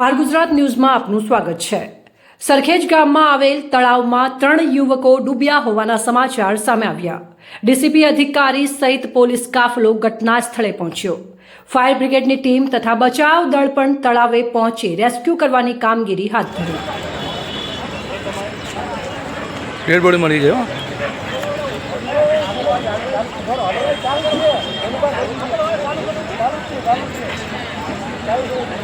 R Gujarat ન્યૂઝમાં આપનું સ્વાગત છે. સરખેજ ગામમાં આવેલ તળાવમાં ત્રણ યુવકો ડૂબ્યા હોવાના સમાચાર સામે આવ્યા. ડીસીપી અધિકારી સહિત પોલીસ કાફલો ઘટના સ્થળે પહોંચ્યો. ફાયર બ્રિગેડની ટીમ તથા બચાવ દળ પણ તળાવે પહોંચી રેસ્ક્યુ કરવાની કામગીરી હાથ ધરી. મળી ગયો માટે બધા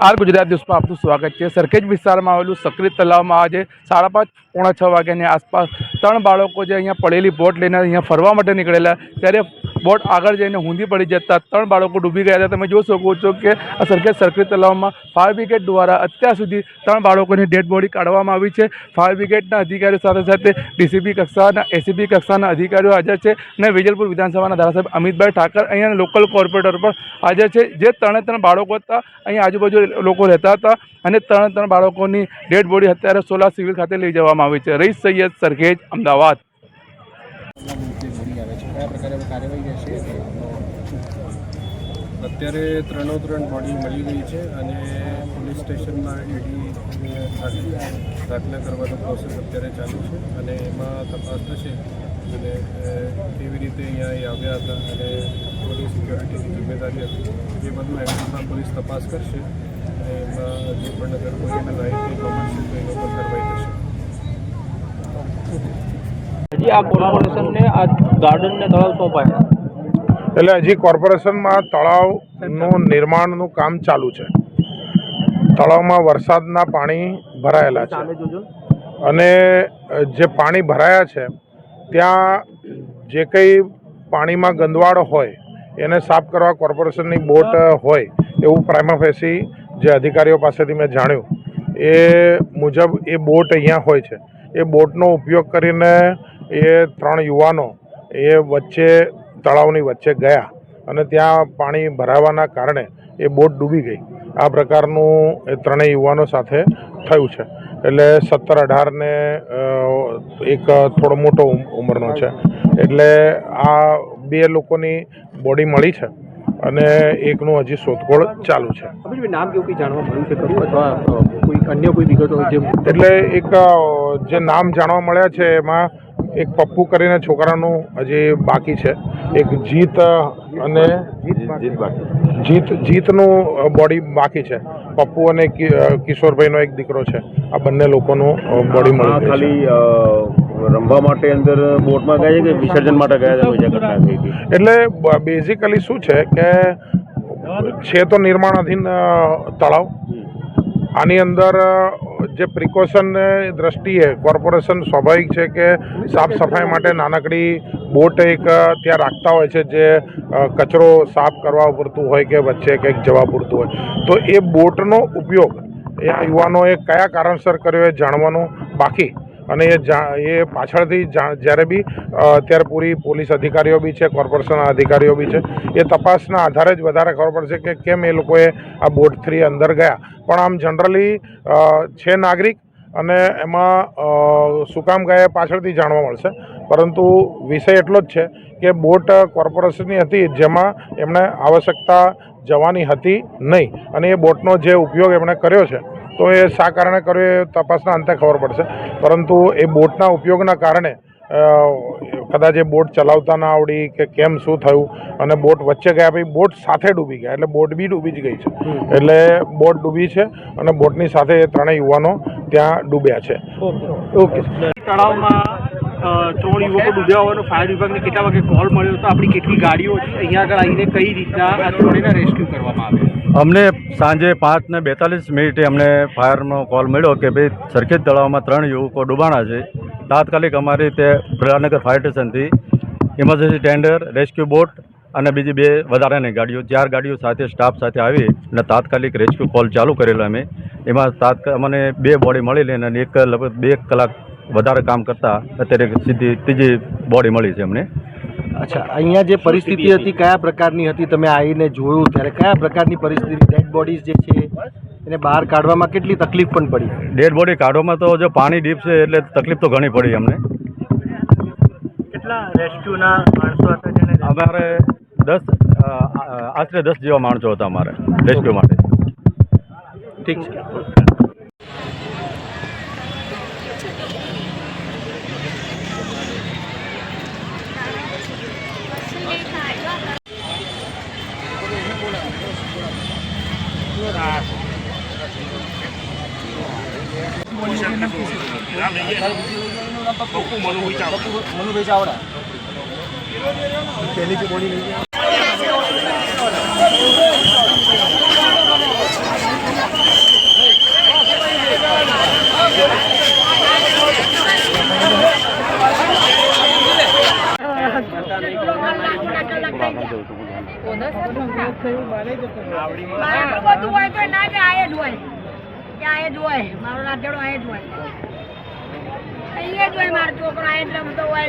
આર ગુજરાત ન્યૂઝમાં આપનું સ્વાગત છે. સરખેજ વિસ્તારમાં આવેલું સક્રિય તલાવમાં આજે સાડા પાંચ, પોણા છ વાગ્યાની આસપાસ ત્રણ બાળકો જે અહીંયા પડેલી બોટ લઈને અહીંયા ફરવા માટે નીકળેલા, ત્યારે બોટ આગળ જઈને ઊંધી પડી જતા ત્રણ બાળકો ડૂબી ગયા હતા. તમે જોઈ શકો છો કે આ સરખેજ સક્રિય તલાવમાં ફાયર બ્રિગેડ દ્વારા અત્યાર સુધી ત્રણ બાળકોની ડેડ બોડી કાઢવામાં આવી છે. ફાયર બ્રિગેડના અધિકારીઓ સાથે સાથે ડીસીપી કક્ષાના, એસીપી કક્ષાના અધિકારીઓ હાજર છે અને વિજલપુર વિધાનસભાના ધારાસભ્ય અમિતભાઈ ઠાકર અહીંયા લોકલ કોર્પોરેટર પણ હાજર છે. જે ત્રણે ત્રણ બાળકો હતા અહીં આજુબાજુ લોકો રહેતા હતા અને ત્રણે ત્રણ બાળકોની ડેડ બોડી અત્યારે સોલા સિવિલ ખાતે લઈ જવામાં આવી છે. રઈસ સૈયદ સરખેજ અમદાવાદ. અત્યારે ત્રણો ત્રણ બોડી મળી ગઈ છે અને પોલીસ સ્ટેશનમાં ઈડી દાખલા કરવાનો પ્રોસેસ અત્યારે ચાલુ છે અને એમાં તપાસ થશે અને કેવી રીતે અહીંયા એ આવ્યા હતા અને પોલીસ સિક્યોરિટીની જિમ્મેદારી હતી. એ બધું એમડીમાં પોલીસ તપાસ કરશે અને એમાં જે પણ અગર કોઈ એને લાઈફ મળશે તો એનો પર કાર્યવાહી થશે. હજી આ કોર્પોરેશનને આ ગાર્ડનને તળાવ સોંપાય. એટલે હજી કોર્પોરેશનમાં તળાવનું નિર્માણનું કામ ચાલુ છે. તળાવમાં વરસાદના પાણી ભરાયેલા છે. અને જે પાણી ભરાયા છે ત્યાં જે કંઈ પાણીમાં ગંદવાડ હોય એને સાફ કરવા કોર્પોરેશનની બોટ હોય એવું પ્રાઇમાફેસી જે અધિકારીઓ પાસેથી મેં જાણ્યું એ મુજબ એ બોટ અહીંયા હોય છે. એ બોટનો ઉપયોગ કરીને એ ત્રણ યુવાનો એ વચ્ચે તળાવની વચ્ચે ગયા અને ત્યાં પાણી ભરાવાના કારણે એ બોટ ડૂબી ગઈ. આ પ્રકારનું એ ત્રણેય યુવાનો સાથે થયું છે. એટલે સત્તર અઢારને એક થોડો મોટો ઉમ- ઉંમરનો છે. એટલે આ બે લોકોની બોડી મળી છે અને એકનું હજી શોધખોળ ચાલુ છે. નામ કેવું કંઈ જાણવા મળ્યું છે ખરું? અથવા કોઈ અન્ય કોઈ વિગતો એટલે એક જે નામ જાણવા મળ્યા છે એમાં એક પપ્પુ કરીને છોકરાનું હજી બાકી છે. એક જીત અને જીત જીતનું બોડી બાકી છે. પપ્પુ અને કિશોરભાઈનો એક દીકરો છે. આ બંને લોકોનું બોડી મળી ખાલી રમવા માટે અંદર બોટમાં ગયા છે કે વિસર્જન માટે ગયા છે એટલે બેઝિકલી શું છે કે છે તો નિર્માણાધીન તળાવ. આની અંદર જે પ્રિકોશન દ્રષ્ટિએ કોર્પોરેશન સ્વાભાવિક છે કે સાફ સફાઈ માટે નાનકડી બોટ એક ત્યાં રાખતા હોય છે જે કચરો સાફ કરવા પૂરતું હોય કે વચ્ચે કંઈક જવા પૂરતું હોય. તો એ બોટનો ઉપયોગ એ યુવાનોએ કયા કારણસર કર્યો એ જાણવાનું બાકી. અને એ એ પાછળથી જ્યારે બી અત્યારે પૂરી પોલીસ અધિકારીઓ બી છે કોર્પોરેશનના અધિકારીઓ બી છે, એ તપાસના આધારે જ વધારે ખબર પડશે કે કેમ એ લોકોએ આ બોટ થ્રી અંદર ગયા. પણ આમ જનરલી છે નાગરિક અને એમાં શું કામ ગયા પાછળથી જાણવા મળશે. પરંતુ વિષય એટલો જ છે કે બોટ કોર્પોરેશનની હતી જેમાં એમણે આવશ્યકતા જવાની હતી નહીં. અને એ બોટનો જે ઉપયોગ એમણે કર્યો છે તો એ શા કારણે કર્યો એ તપાસના અંતે ખબર પડશે. પરંતુ એ બોટના ઉપયોગના કારણે કદાચ એ બોટ ચલાવતા ના આવડી કે કેમ શું થયું અને બોટ વચ્ચે ગયા પછી બોટ સાથે ડૂબી ગયા એટલે બોટ બી ડૂબી જ ગઈ છે. એટલે બોટ ડૂબી છે અને બોટની સાથે એ ત્રણેય યુવાનો ત્યાં ડૂબ્યા છે. ઓકે. તળાવમાં ત્રણ યુવકો ડૂબ્યા હોવાનો ફાયર વિભાગને કેટલા વાગે કોલ મળ્યો? હતો આપણી કેટલી ગાડીઓ છે? અહીંયા આગળ આવીને કઈ રીતના આ ત્રણેયના રેસ્ક્યુ કરવામાં આવે? અમને સાંજે પાંચ ને બેતાલીસ મિનિટે અમને ફાયરનો કોલ મળ્યો કે ભાઈ સરખેજ તળાવમાં ત્રણ યુવકો ડૂબાણા છે. તાત્કાલિક અમારી તે પ્રધાનગર ફાયર સ્ટેશનથી ઇમરજન્સી ટેન્ડર રેસ્ક્યુ બોટ અને બીજી બે વધારાની ગાડીઓ, ચાર ગાડીઓ સાથે સ્ટાફ સાથે આવી અને તાત્કાલિક રેસ્ક્યુ કોલ ચાલુ કરેલો અમે. એમાં તાત્કાલિક મને બે બોડી મળી લઈને અને એક લગભગ બે કલાક વધારે કામ કરતાં અત્યારે સીધી ત્રીજી બોડી મળી છે અમને. અચ્છા અહીંયા જે પરિસ્થિતિ હતી કયા પ્રકારની હતી? તમે આવીને જોયું ત્યારે કયા પ્રકારની પરિસ્થિતિ? ડેડ બોડીઝ જે છે એને બહાર કાઢવામાં કેટલી તકલીફ પણ પડી? ડેડ બોડી કાઢવામાં તો જો પાણી ડીપ છે એટલે તકલીફ તો ઘણી પડી અમને. કેટલા રેસ્ક્યુના માણસો હતા અમારે દસ આશરે દસ જેવા માણસો હતા અમારે રેસ્ક્યુ માટે. ઠીક છે. મારું બધું હોય તો ના કે આયે જ હોય કે આયે જ હોય મારો રાતેડો આયે જ હોય. અહીંયા જ હોય મારો છોકરો આ એટલે બધો હોય